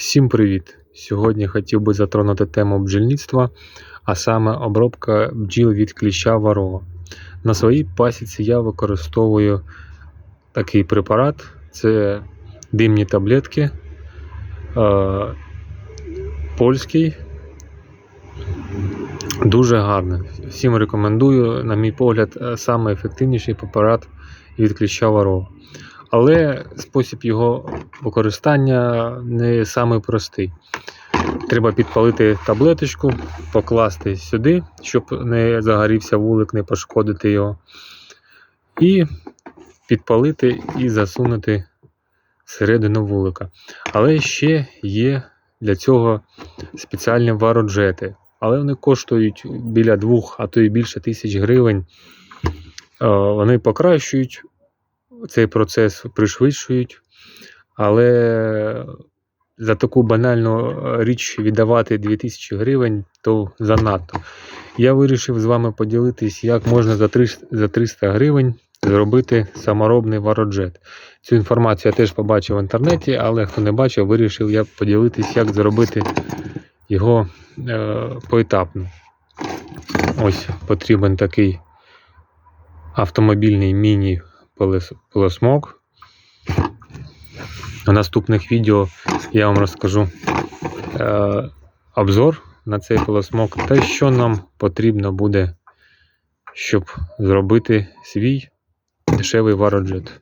Всім привіт! Сьогодні хотів би затронути тему бджільництва, а саме обробка бджіл від кліща варова. На своїй пасіці я використовую такий препарат: це димні таблетки е, польський. Дуже гарний. Всім рекомендую, на мій погляд, е, саме ефективніший препарат від кліща варова. Але спосіб його використання не самий простий. Треба підпалити таблеточку, покласти сюди, щоб не загорівся вулик, не пошкодити його. І підпалити і засунути всередину вулика. Але ще є для цього спеціальні вароджети. Але вони коштують біля двох, а то і більше тисяч гривень. Е, Вони покращують цей процес пришвидшують, але за таку банальну е, річ віддавати 2000 гривень то занадто. Я вирішив з вами поділитись, як можна за 300, за 300 гривень зробити саморобний вароджет. Цю інформацію я теж побачив в інтернеті, але хто не бачив, вирішив я поділитись, як зробити його е, поетапно. Ось потрібен такий автомобільний міні У наступних відео я вам розкажу е, обзор на цей пилосмок та що нам потрібно буде, щоб зробити свій дешевий вароджет.